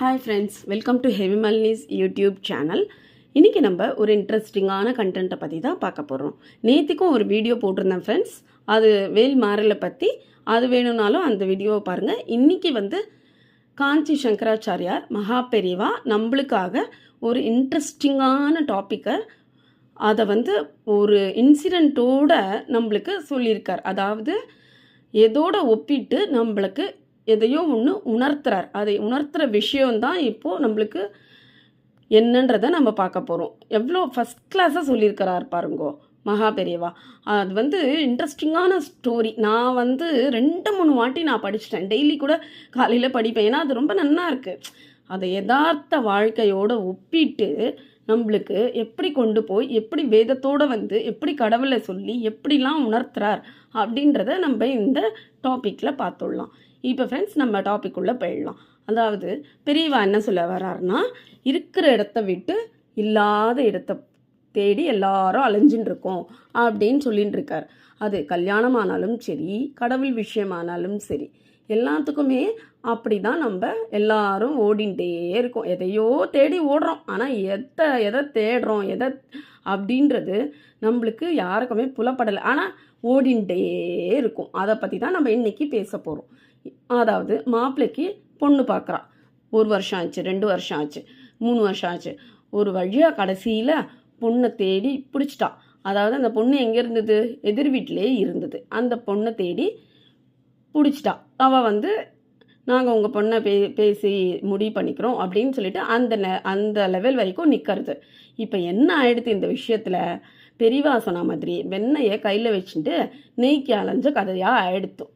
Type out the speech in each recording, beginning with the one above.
Hi friends welcome to heavy மல்னிஸ் YouTube channel இன்றைக்கி நம்ம ஒரு இன்ட்ரெஸ்டிங்கான கண்டென்ட்டை பற்றி தான் பார்க்க போகிறோம் நேற்றுக்கும் ஒரு வீடியோ போட்டிருந்தேன் ஃப்ரெண்ட்ஸ் அது வேல் மாறலை பற்றி அது வேணும்னாலும் அந்த வீடியோவை பாருங்கள் இன்றைக்கி வந்து காஞ்சி சங்கராச்சாரியார் மகா பெரிவா நம்மளுக்காக ஒரு இன்ட்ரெஸ்டிங்கான டாப்பிக்கை அதை வந்து ஒரு இன்சிடெண்ட்டோட நம்மளுக்கு சொல்லியிருக்கார். அதாவது எதோட ஒப்பிட்டு நம்மளுக்கு எதையோ ஒன்று உணர்த்துறார். அதை உணர்த்துற விஷயம்தான் இப்போது நம்மளுக்கு என்னன்றதை நம்ம பார்க்க போகிறோம் எவ்வளோ ஃபஸ்ட் கிளாஸாக சொல்லியிருக்கிறார் பாருங்கோ மகா பெரியவா. அது வந்து இன்ட்ரெஸ்டிங்கான ஸ்டோரி நான் வந்து ரெண்டு மூணு வாட்டி நான் படிச்சிட்டேன். டெய்லி கூட காலையில் படிப்பேன். ஏன்னா அது ரொம்ப நல்லா இருக்குது அதை யதார்த்த வாழ்க்கையோடு ஒப்பிட்டு நம்மளுக்கு எப்படி கொண்டு போய் எப்படி வேதத்தோடு வந்து எப்படி கடவுளை சொல்லி எப்படிலாம் உணர்த்துறார் அப்படின்றத நம்ம இந்த டாப்பிக்கில் பார்த்துடலாம். இப்போ ஃப்ரெண்ட்ஸ் நம்ம டாபிக் உள்ளே போயிடலாம். அதாவது பெரியவா என்ன சொல்ல வர்றாருன்னா இருக்கிற இடத்த விட்டு இல்லாத இடத்த தேடி எல்லாரும் அலைஞ்சின்னு இருக்கோம் அப்படின்னு சொல்லின்னு இருக்கார். அது கல்யாணம் ஆனாலும் சரி கடவுள் விஷயமானாலும் சரி எல்லாத்துக்குமே அப்படி தான் நம்ம எல்லாரும் ஓடிண்டே இருக்கோம். எதையோ தேடி ஓடுறோம். ஆனால் எதை எதை தேடுறோம் எதை அப்படின்றது நம்மளுக்கு யாருக்குமே புலப்படலை. ஆனால் ஓடிண்டே இருக்கும். அதை பற்றி தான் நம்ம இன்றைக்கி பேச போகிறோம் அதாவது மாப்பிள்ளைக்கு பொண்ணு பார்க்குறா. ஒரு வருஷம் ஆச்சு ரெண்டு வருஷம் ஆச்சு மூணு வருஷம் ஆச்சு. ஒரு வழியாக கடைசியில் பொண்ணை தேடி பிடிச்சிட்டான் அதாவது அந்த பொண்ணு எங்கே இருந்தது? எதிர் வீட்டிலே இருந்தது. அந்த பொண்ணை தேடி பிடிச்சிட்டா. அவள் வந்து நாங்கள் உங்கள் பொண்ணை பே பேசி முடிவு பண்ணிக்கிறோம் அப்படின்னு சொல்லிட்டு அந்த நெ அந்த லெவல் வரைக்கும் நிற்கிறது இப்போ என்ன ஆயிடுது இந்த விஷயத்தில்? பெரியவா சொன்ன மாதிரி வெண்ணெயை கையில் வச்சுட்டு நெய்க்கு அலைஞ்ச கதையாக ஆயிடுத்தோம்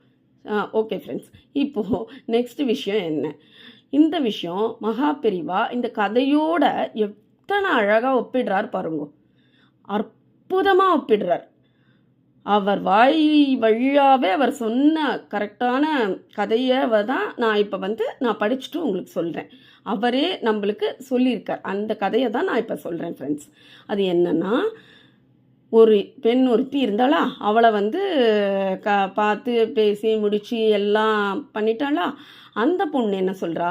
ஓகே ஃப்ரெண்ட்ஸ் இப்போது நெக்ஸ்ட் விஷயம் என்ன? இந்த விஷயம் மகாபெரிவா இந்த கதையோட எத்தனை அழகாக ஒப்பிடுறார் பாருங்க. அற்புதமாக ஒப்பிடுறார். அவர் வாய் வழியாகவே அவர் சொன்ன கரெக்டான கதையை தான் நான் இப்போ வந்து நான் படிச்சுட்டு உங்களுக்கு சொல்கிறேன் அவரே நம்மளுக்கு சொல்லியிருக்கார். அந்த கதையை தான் நான் இப்போ சொல்கிறேன் ஃப்ரெண்ட்ஸ் அது என்னென்னா ஒரு பெண் ஒருத்தி இருந்தாளா? அவளை வந்து க பார்த்து பேசி முடித்து எல்லாம் பண்ணிட்டாளா? அந்த பொண்ணு என்ன சொல்கிறா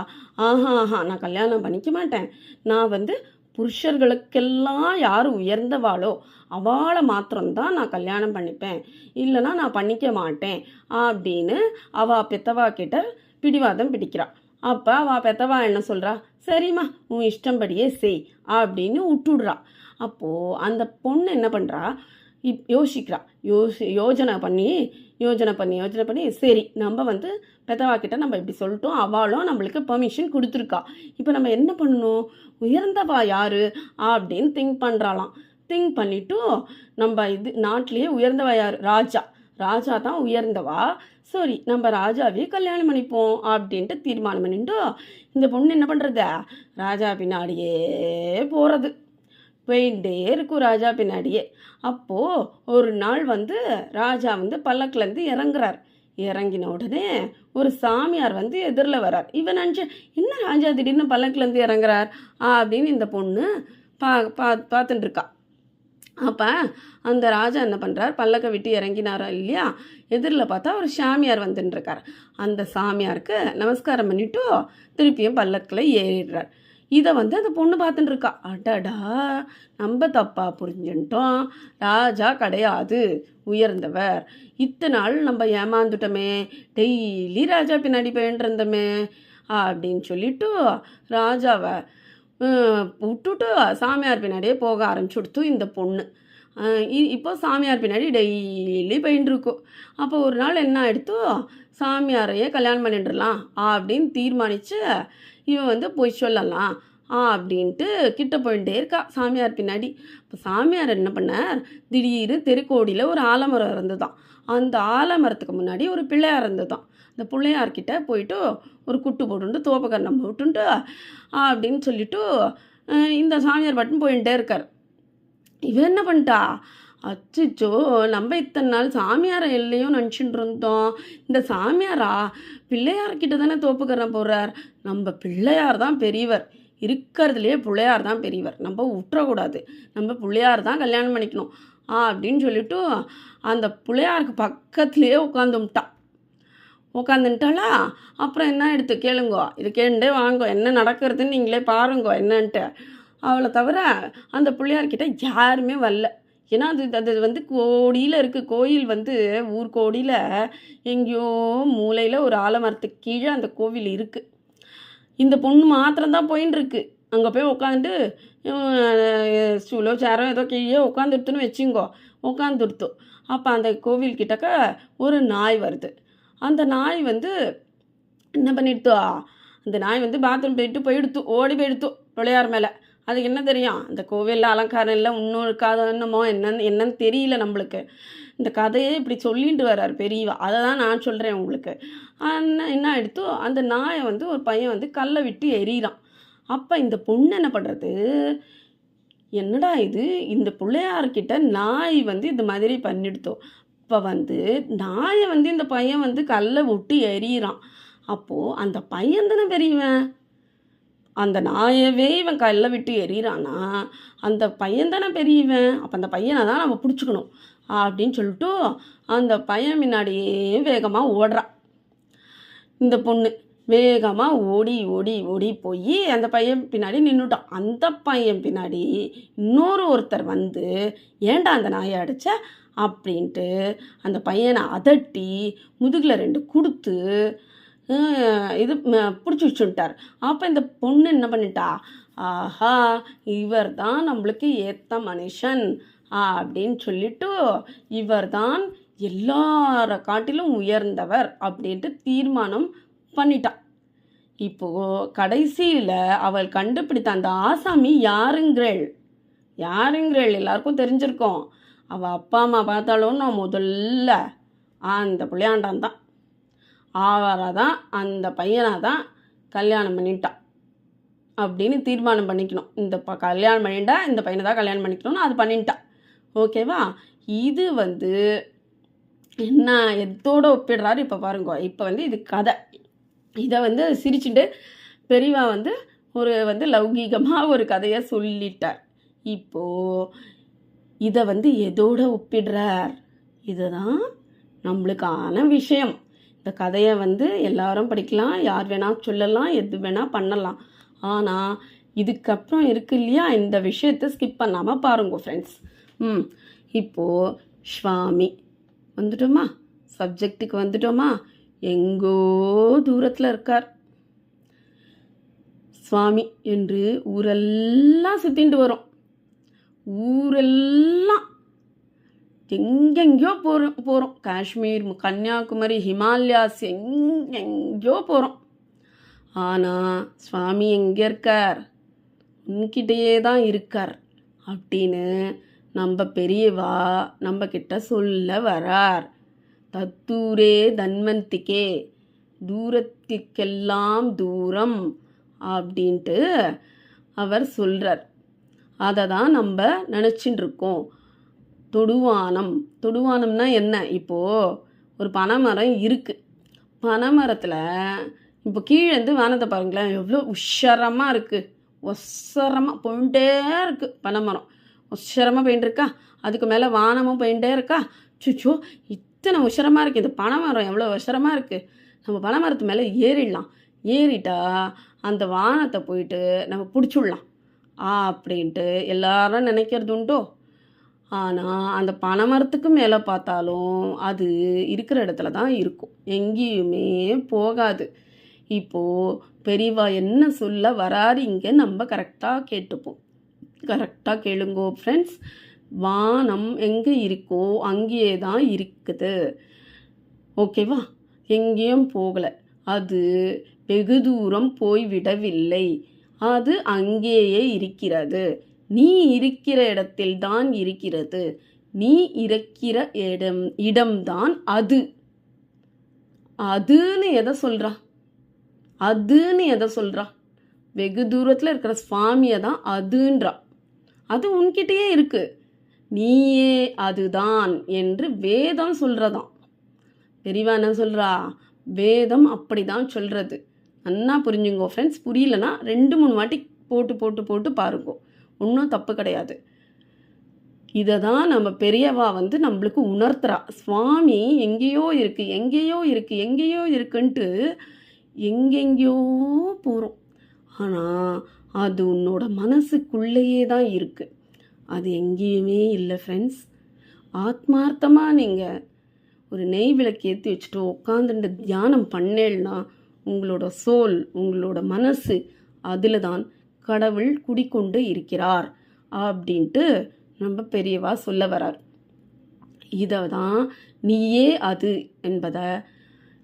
ஆஹா ஆஹா நான் கல்யாணம் பண்ணிக்க மாட்டேன். நான் வந்து புருஷர்களுக்கெல்லாம் யார் உயர்ந்தவாளோ அவளை மாத்திரம்தான் நான் கல்யாணம் பண்ணிப்பேன். இல்லைனா நான் பண்ணிக்க மாட்டேன். அப்படின்னு அவள் பெத்தவா கிட்ட பிடிவாதம் பிடிக்கிறாள் அப்போ அவள் பெத்தவா என்ன சொல்கிறா சரிம்மா உன் இஷ்டம்படியே செய். அப்படின்னு விட்டுடுறா அப்போது அந்த பொண்ணு என்ன பண்ணுறா இப் யோசிக்கிறா. யோசி யோஜனை பண்ணி யோஜனை பண்ணி யோஜனை பண்ணி சரி நம்ம வந்து பெத்தவா கிட்டே நம்ம இப்படி சொல்லிட்டோம் அவளும் நம்மளுக்கு பெர்மிஷன் கொடுத்துருக்கா. இப்போ நம்ம என்ன பண்ணணும்? உயர்ந்தவா யார்? அப்படின்னு திங்க் பண்ணுறாளாம் திங்க் பண்ணிவிட்டு நம்ம இது நாட்டிலேயே உயர்ந்தவா யார்? ராஜா. ராஜா தான் உயர்ந்தவா? சரி நம்ம ராஜாவே கல்யாணம் பண்ணிப்போம் அப்படின்ட்டு தீர்மானம் பண்ணிட்டு இந்த பொண்ணு என்ன பண்ணுறது ராஜா பின்னாடியே போகிறது போயிட்டே இருக்கும் ராஜா பின்னாடியே. அப்போது ஒரு நாள் வந்து ராஜா வந்து பல்லக்கிலேருந்து இறங்குறார். இறங்கின உடனே ஒரு சாமியார் வந்து எதிரில் வரார். இவன் நினச்சி என்ன ராஜா திடீர்னு பல்லக்கிலேருந்து இறங்குறார்? அப்படின்னு இந்த பொண்ணு பா பா பார்த்துட்டு இருக்கா. அப்போ அந்த ராஜா என்ன பண்ணுறார் பல்லக்கை விட்டு இறங்கினாரா இல்லையா? எதிரில் பார்த்தா ஒரு சாமியார் வந்துட்டுருக்கார் அந்த சாமியாருக்கு நமஸ்காரம் பண்ணிவிட்டு திருப்பியும் பல்லக்கில் ஏறிடுறார். இதை வந்து அந்த பொண்ணு பார்த்துட்டு இருக்கா அடடா நம்ம தப்பா புரிஞ்சுட்டோம் ராஜா கிடையாது உயர்ந்தவர். இத்தனை நாள் நம்ம ஏமாந்துட்டோமே டெய்லி ராஜா பின்னாடி போயின்னு இருந்தோமே அப்படின்னு சொல்லிட்டு ராஜாவை விட்டுட்டு சாமியார் பின்னாடியே போக ஆரம்பிச்சுடுத்து இந்த பொண்ணு. இப்போ சாமியார் பின்னாடி டெய்லி போயின்ட்டுருக்கோம் அப்போ ஒரு நாள் என்ன ஆகிடுத்தோ சாமியாரையே கல்யாணம் பண்ணிட்டுலாம் அப்படின்னு தீர்மானித்து இவன் வந்து போய் சொல்லலாம் அப்படின்ட்டு கிட்ட போயிட்டே இருக்கா சாமியார் பின்னாடி. இப்போ சாமியார் என்ன பண்ணார்? திடீர்னு தெருக்கோடியில் ஒரு ஆலமரம் இருந்துதான் அந்த ஆலமரத்துக்கு முன்னாடி ஒரு பிள்ளையார் இருந்ததான். அந்த பிள்ளையார்கிட்ட போயிட்டு ஒரு குட்டு போட்டுண்டு தோப்பக்கரணம் போட்டுண்டு அப்படின்னு சொல்லிட்டு இந்த சாமியார் பட்டன் போயிட்டே இருக்கார். இவன் என்ன பண்ணிட்டா? அச்சிச்சோ நம்ம இத்தனை நாள் சாமியாரை எல்லையும் நினச்சிட்டு இருந்தோம். இந்த சாமியாரா? பிள்ளையார்கிட்ட தானே தோப்புக்கரணம் போடுறார். நம்ம பிள்ளையார் தான் பெரியவர். இருக்கிறதுலையே பிள்ளையார் தான் பெரியவர். நம்ம விட்டுறக்கூடாது நம்ம பிள்ளையார் தான் கல்யாணம் பண்ணிக்கணும். ஆ அப்படின்னு சொல்லிட்டு அந்த பிள்ளையாருக்கு பக்கத்துலேயே உட்காந்துட்டா உட்காந்துட்டாளா அப்புறம் என்ன எடுத்து கேளுங்கோ. இது கேண்டே வாங்கோ. என்ன நடக்கிறதுன்னு நீங்களே பாருங்கோ என்னன்ட்டு. அவளை தவிர அந்த பிள்ளையார்கிட்ட யாருமே வரல. ஏன்னா அது அது வந்து கோடியில் இருக்குது கோயில் வந்து ஊர் கோடியில் எங்கேயோ மூலையில் ஒரு ஆலமரத்துக்கு கீழே அந்த கோவில் இருக்குது இந்த பொண்ணு மாத்திரம்தான் போயின்னு இருக்கு. அங்கே போய் உட்காந்துட்டு ஸ்டூலோ சேரோ ஏதோ கீழே உட்காந்துருத்துன்னு வச்சுங்கோ. உட்காந்துருத்து அப்போ அந்த கோவில் கிட்டக்க ஒரு நாய் வருது. அந்த நாய் வந்து என்ன பண்ணிடுத்தோ? அந்த நாய் வந்து பாத்ரூம் போயிட்டு போயிடுத்து ஓடி போயிடுத்து பிள்ளையார் மேலே. அதுக்கு என்ன தெரியும்? அந்த கோவிலில் அலங்காரம் இல்லை இன்னும் கதை என்னமோ என்னன்னு என்னன்னு தெரியல நம்மளுக்கு. இந்த கதையே இப்படி சொல்லிட்டு வர்றார் பெரியவா. அதை தான் நான் சொல்கிறேன் உங்களுக்கு. என்ன என்ன ஆகிடுத்தோ அந்த நாயை வந்து ஒரு பையன் வந்து கல்லை விட்டு எறிகிறான் அப்போ இந்த பொண்ணு என்ன பண்ணுறது என்னடா இது? இந்த பிள்ளையார்கிட்ட நாய் வந்து இந்த மாதிரி பண்ணிடுத்தோம் இப்போ வந்து நாயை வந்து இந்த பையன் வந்து கல்லை விட்டு எறிகிறான் அப்போது அந்த பையன் தானே பெரியவன்? அந்த நாயவே இவன் கல்லை விட்டு எறிகிறானா அந்த பையன் தானே பெரியவன் அப்போ அந்த பையனை தான் நம்ம பிடிச்சிக்கணும் அப்படின்னு சொல்லிட்டு அந்த பையன் முன்னாடியே வேகமாக ஓடுறான் இந்த பொண்ணு வேகமாக ஓடி ஓடி ஓடி போய் அந்த பையன் பின்னாடி நின்றுட்டான் அந்த பையன் பின்னாடி இன்னொரு ஒருத்தர் வந்து ஏண்டா அந்த நாயை அடிச்ச? அப்படின்ட்டு அந்த பையனை அதட்டி முதுகில் ரெண்டு கொடுத்து இது பிடிச்சி வச்சுட்டார் அப்போ இந்த பொண்ணு என்ன பண்ணிட்டா? ஆஹா இவர் தான் நம்மளுக்கு ஏற்ற மனுஷன் அப்படின்னு சொல்லிட்டு இவர் தான் எல்லார காட்டிலும் உயர்ந்தவர் அப்படின்ட்டு தீர்மானம் பண்ணிட்டான் இப்போ கடைசியில் அவள் கண்டுபிடித்த அந்த ஆசாமி யாருங்கிறள்? யாருங்கிறள்? எல்லாருக்கும் தெரிஞ்சிருக்கோம். அவள் அப்பா அம்மா பார்த்தாலும் நான் முதல்ல அந்த பிள்ளையாண்டான் தான். ஆவாரா தான் அந்த பையனாக தான் கல்யாணம் பண்ணிட்டான் அப்படின்னு தீர்மானம் பண்ணிக்கணும். இந்த ப கல்யாணம் பண்ணிட்டா இந்த பையனை தான் கல்யாணம் பண்ணிக்கணும்னு அது பண்ணிட்டா. ஓகேவா இது வந்து என்ன எதோட ஒப்பிடுறாரு இப்போ பாருங்க. இப்போ வந்து இது கதை. இதை வந்து சிரிச்சுட்டு பெரியவா வந்து ஒரு வந்து லௌகீகமாக ஒரு கதையை சொல்லிட்டார். இப்போது இதை வந்து எதோட ஒப்பிடுறார்? இதுதான் நம்மளுக்கான விஷயம். இந்த கதையை வந்து எல்லாரும் படிக்கலாம் யார் வேணால் சொல்லலாம் எது வேணால் பண்ணலாம். ஆனால் இதுக்கப்புறம் இருக்கு இல்லையா இந்த விஷயத்தை ஸ்கிப் பண்ணாமல் பாருங்க ஃப்ரெண்ட்ஸ் ம் இப்போது ஸ்வாமி வந்துட்டோமா? சப்ஜெக்ட்டுக்கு வந்துட்டோமா? எங்கோ தூரத்தில் இருக்கார். சுவாமி என்று ஊரெல்லாம் சுற்றிட்டு வரும். ஊரெல்லாம் எங்கெங்கேயோ போகிறோம் போகிறோம் காஷ்மீர் கன்னியாகுமரி ஹிமாலயாஸ் எங்கெங்கேயோ போகிறோம் ஆனால் சுவாமி எங்கே இருக்கார்? உன்கிட்டயே தான் இருக்கார் அப்படின்னு நம்ம பெரியவா நம்ம கிட்ட சொல்ல வரார். தத்தூரே தன்வந்திக்கே தூரத்திற்கெல்லாம் தூரம் அப்படின்ட்டு அவர் சொல்கிறார் அதை தான் நம்ம நினச்சின்னு இருக்கோம் தொடுவானம். தொடுவானம்னா என்ன? இப்போது ஒரு பனைமரம் இருக்குது பனைமரத்தில் இப்போ கீழேருந்து வானத்தை பாருங்களேன். எவ்வளோ உஷரமாக இருக்குது ஒசரமாக போயிட்டே இருக்குது பனைமரம். உஷரமாக போயிட்டு இருக்கா அதுக்கு மேலே வானமும் போயிட்டே இருக்கா? சுச்சோ இத்தனை உஷரமாக இருக்குது இந்த பனைமரம் எவ்வளோ உஷரமாக இருக்குது நம்ம பனைமரத்து மேலே ஏறிடலாம். ஏறிட்டா அந்த வானத்தை போயிட்டு நம்ம பிடிச்சிடலாம். அப்படின்ட்டு எல்லாரும் நினைக்கிறது உண்டோ? ஆனால் அந்த பனைமரத்துக்கு மேலே பார்த்தாலும் அது இருக்கிற இடத்துல தான் இருக்கும். எங்கேயுமே போகாது. இப்போது பெரியவா என்ன சொல்ல வராரு இங்கே நம்ம கரெக்டாக கேட்டுப்போம். கரெக்டாக கேளுங்கோ ஃப்ரெண்ட்ஸ் வானம் எங்கே இருக்கோ அங்கேயே தான் இருக்குது. ஓகேவா எங்கேயும் போகலை. அது வெகு தூரம் போய்விடவில்லை அது அங்கேயே இருக்கிறது. நீ இருக்கிற இடத்தில் தான் இருக்கிறது. நீ இருக்கிற இடம் இடம்தான் அது. அதுன்னு எதை சொல்றா? அதுன்னு எதை சொல்றா? வெகு தூரத்தில் இருக்கிற சுவாமியை தான் அதுன்றா. அது உன்கிட்டயே இருக்கு. நீயே அதுதான் என்று வேதம் சொல்றதாம். பெரியவா என்ன சொல்றா? வேதம் அப்படிதான் சொல்றது. நல்லா புரிஞ்சுங்கோ ஃப்ரெண்ட்ஸ் புரியலன்னா ரெண்டு மூணு வாட்டி போட்டு போட்டு போட்டு பாருங்கோ. ஒன்றும் தப்பு கிடையாது. இதை தான் நம்ம பெரியவா வந்து நம்மளுக்கு உணர்த்துறா. சுவாமி எங்கேயோ இருக்குது எங்கேயோ இருக்குது எங்கேயோ இருக்குன்ட்டு எங்கெங்கேயோ போகிறோம் ஆனால் அது உன்னோட மனசுக்குள்ளேயே தான் இருக்குது அது எங்கேயுமே இல்லை ஃப்ரெண்ட்ஸ் ஆத்மார்த்தமாக நீங்கள் ஒரு நெய் விளக்கு ஏற்றி வச்சுட்டு உட்காந்துட்டு தியானம் பண்ணேன்னா உங்களோட சோல் உங்களோட மனசு அதில் தான் கடவுள் குடிக்கொண்டு இருக்கிறார் அப்படின்ட்டு நம்ம பெரியவா சொல்ல வரார். இதை தான் நீயே அது என்பதை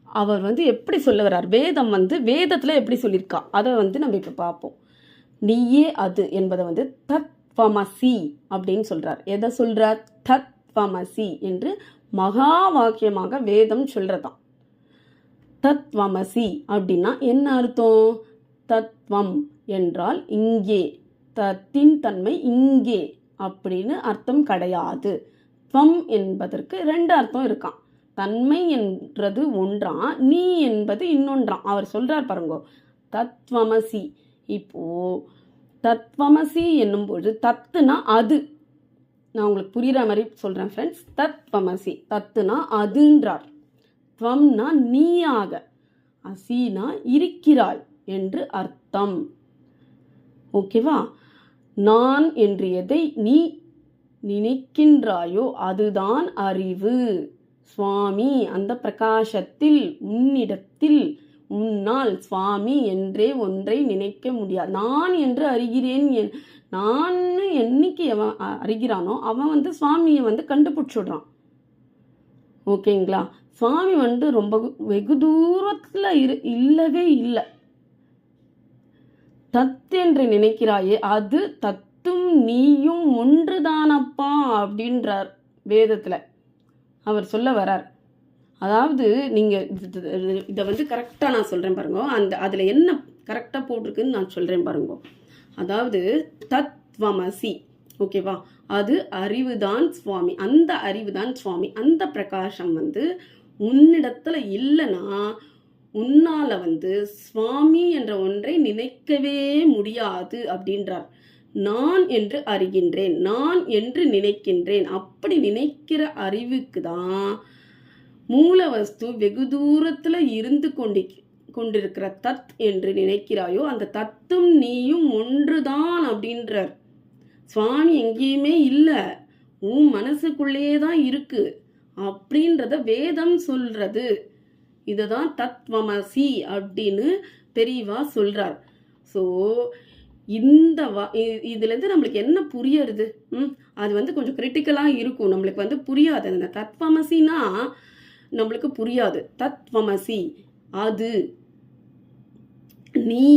அவர் வந்து எப்படி சொல்ல வர்றார் வேதம் வந்து வேதத்தில் எப்படி சொல்லியிருக்கா? அதை வந்து நம்ம இப்போ பார்ப்போம். நீயே அது என்பதை வந்து தத்வமசி அப்படின்னு சொல்கிறார் எதை சொல்கிறார் தத்வமசி என்று மகா வாக்கியமாக வேதம் சொல்றதாம். தத்வமசி அப்படின்னா என்ன அர்த்தம்? தத்வம் என்றால் இங்கே. தத்தின் தன்மை இங்கே அப்படின்னு அர்த்தம் கிடையாது. துவம் என்பதற்கு ரெண்டு அர்த்தம் இருக்கான் தன்மை என்றது ஒன்றாம் நீ என்பது இன்னொன்றாம் அவர் சொல்றார் பாருங்கோ தத்வமசி. இப்போ தத்வமசி என்னும்பொழுது தத்துனா அது. நான் உங்களுக்கு புரியுற மாதிரி சொல்கிறேன் ஃப்ரெண்ட்ஸ் தத்வமசி தத்துனா அதுன்றார். துவம்னா நீயாக அசினா இருக்கிறாய் என்று அர்த்தம். ஓகேவா? நான் என்று எதை நீ நினைக்கின்றாயோ அதுதான் அறிவு. சுவாமி அந்த பிரகாசத்தில் உன்னிடத்தில் உன்னால் சுவாமி என்றே ஒன்றை நினைக்க முடியாது. நான் என்று அறிகிறேன் என் நான் என்னைக்கு அவன் அறிகிறானோ அவன் வந்து சுவாமியை வந்து கண்டுபிடிச்சிடுறான். ஓகேங்களா? சுவாமி வந்து ரொம்ப வெகு தூரத்தில் இரு இல்லவே இல்லை. தத் என்று நினைக்கிறாயே அது தத்தும் நீயும் ஒன்றுதானப்பா அப்படின்றார் வேதத்தில். அவர் சொல்ல வரார். அதாவது நீங்கள் இதை வந்து கரெக்டாக நான் சொல்கிறேன் பாருங்க. அந்த அதில் என்ன கரெக்டாக போட்டிருக்குன்னு நான் சொல்கிறேன் பாருங்க. அதாவது தத்வமசி ஓகேவா? அது அறிவுதான் சுவாமி. அந்த அறிவு தான் சுவாமி. அந்த பிரகாசம் வந்து உன்னிடத்தில் இல்லைன்னா உன்னால வந்து சுவாமி என்ற ஒன்றை நினைக்கவே முடியாது அப்படின்றார். நான் என்று அறிகின்றேன் நான் என்று நினைக்கின்றேன். அப்படி நினைக்கிற அறிவுக்கு தான் மூல வஸ்து வெகு தூரத்துல இருந்து கொண்டு கொண்டிருக்கிற தத் என்று நினைக்கிறாயோ அந்த தத்தும் நீயும் ஒன்றுதான் அப்படின்றார். சுவாமி எங்கேயுமே இல்லை உன் மனசுக்குள்ளேயே தான் இருக்கு அப்படின்றத வேதம் சொல்றது. இதுதான் தத்வமசி அப்படின்னு பெரியவா சொல்றார். ஸோ இந்த வா இதுலேருந்து நம்மளுக்கு என்ன புரியறது? ம் அது வந்து கொஞ்சம் கிரிட்டிக்கலாக இருக்கும். நம்மளுக்கு வந்து புரியாது. அந்த தத்வமசினா நம்மளுக்கு புரியாது. தத்வமசி அது நீ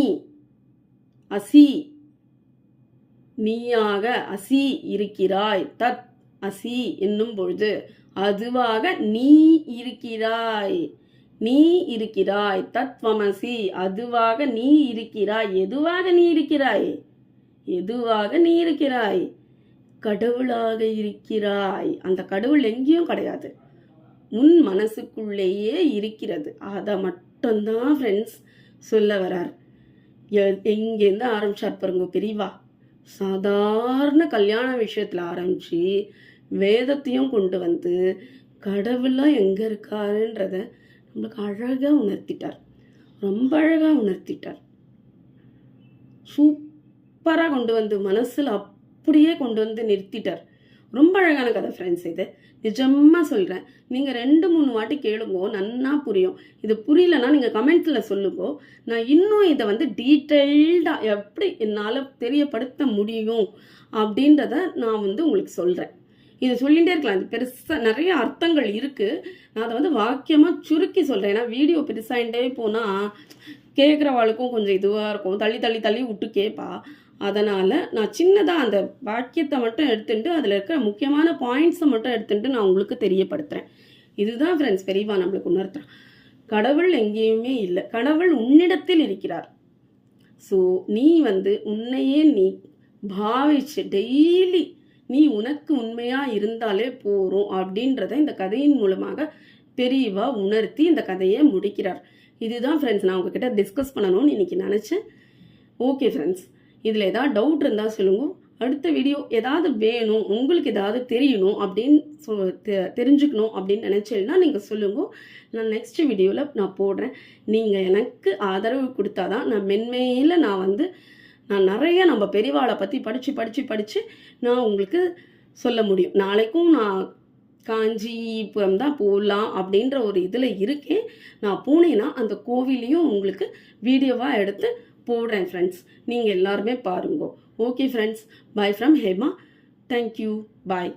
அசி நீயாக அசி இருக்கிறாய். தத் அசி என்னும் பொழுது அதுவாக நீ இருக்கிறாய். நீ இருக்கிறாய் தத்வமசி. அதுவாக நீ இருக்கிறாய் எதுவாக நீ இருக்கிறாய்? எதுவாக நீ இருக்கிறாய்? கடவுளாக இருக்கிறாய். அந்த கடவுள் எங்கேயும் கிடையாது. உன் மனசுக்குள்ளேயே இருக்கிறது. அதை மட்டும்தான் ஃப்ரெண்ட்ஸ் சொல்ல வரார். எங்கேருந்து ஆரம்பிச்சார் பாருங்க பெரியவா சாதாரண கல்யாண விஷயத்தில் ஆரம்பித்து வேதத்தையும் கொண்டு வந்து கடவுளாக எங்கே இருக்காருன்றதை நம்மளுக்கு அழகாக உணர்த்திட்டார். ரொம்ப அழகாக உணர்த்திட்டார். சூப்பராக கொண்டு வந்து மனசில் அப்படியே கொண்டு வந்து நிறுத்திட்டார். ரொம்ப அழகான கதை ஃப்ரெண்ட்ஸ் இது. நிஜமாக சொல்கிறேன் நீங்கள் ரெண்டு மூணு வாட்டி கேளுங்கோ நன்னா புரியும். இது புரியலன்னா நீங்கள் கமெண்ட்டில் சொல்லுங்கோ. நான் இன்னும் இதை வந்து டீட்டெயில்டாக எப்படி என்னால் தெரியப்படுத்த முடியும் அப்படின்றத நான் வந்து உங்களுக்கு சொல்கிறேன் இது சொல்லிகிட்டே இருக்கலாம். இது பெருசாக நிறைய அர்த்தங்கள் இருக்குது நான் அதை வந்து வாக்கியமாக சுருக்கி சொல்கிறேன் ஏன்னா வீடியோ பெருசாகிட்டே போனால் கேட்குறவாளுக்கும் கொஞ்சம் இதுவாக இருக்கும். தள்ளி தள்ளி தள்ளி விட்டு கேட்பா அதனால் நான் சின்னதாக அந்த வாக்கியத்தை மட்டும் எடுத்துட்டு அதில் இருக்கிற முக்கியமான பாயிண்ட்ஸை மட்டும் எடுத்துட்டு நான் உங்களுக்கு தெரியப்படுத்துகிறேன் இதுதான் ஃப்ரெண்ட்ஸ் பெரியவா நம்மளுக்கு உணர்த்துறான் கடவுள் எங்கேயுமே இல்லை. கடவுள் உன்னிடத்தில் இருக்கிறார். ஸோ நீ வந்து உன்னையே நீ பாவிச்சு டெய்லி நீ உனக்கு உண்மையாக இருந்தாலே போகிறோம் அப்படின்றத இந்த கதையின் மூலமாக பெரியவா உணர்த்தி இந்த கதையை முடிக்கிறார். இதுதான் ஃப்ரெண்ட்ஸ் நான் உங்ககிட்ட டிஸ்கஸ் பண்ணணும்னு இன்னைக்கு நினச்சேன். ஓகே ஃப்ரெண்ட்ஸ் இதில் ஏதாவது டவுட் இருந்தால் சொல்லுங்க. அடுத்த வீடியோ ஏதாவது வேணும் உங்களுக்கு ஏதாவது தெரியணும் அப்படின்னு சொ தெ- தெரிஞ்சுக்கணும் அப்படின்னு நினச்சேன்னா நீங்கள் சொல்லுங்க. நான் நெக்ஸ்ட் வீடியோவில் நான் போடுறேன். நீங்கள் எனக்கு ஆதரவு கொடுத்தாதான் நான் மென்மையில் நான் வந்து நான் நிறைய நம்ம பெரியவாளை பற்றி படித்து படித்து படித்து நான் உங்களுக்கு சொல்ல முடியும். நாளைக்கும் நான் காஞ்சிபுரம் தான் போகலாம் அப்படின்ற ஒரு இதில் இருக்கேன். நான் போனேன்னா அந்த கோவிலையும் உங்களுக்கு வீடியோவாக எடுத்து போடுறேன் ஃப்ரெண்ட்ஸ் நீங்கள் எல்லாருமே பாருங்க. Okay friends bye from Hema. Thank you bye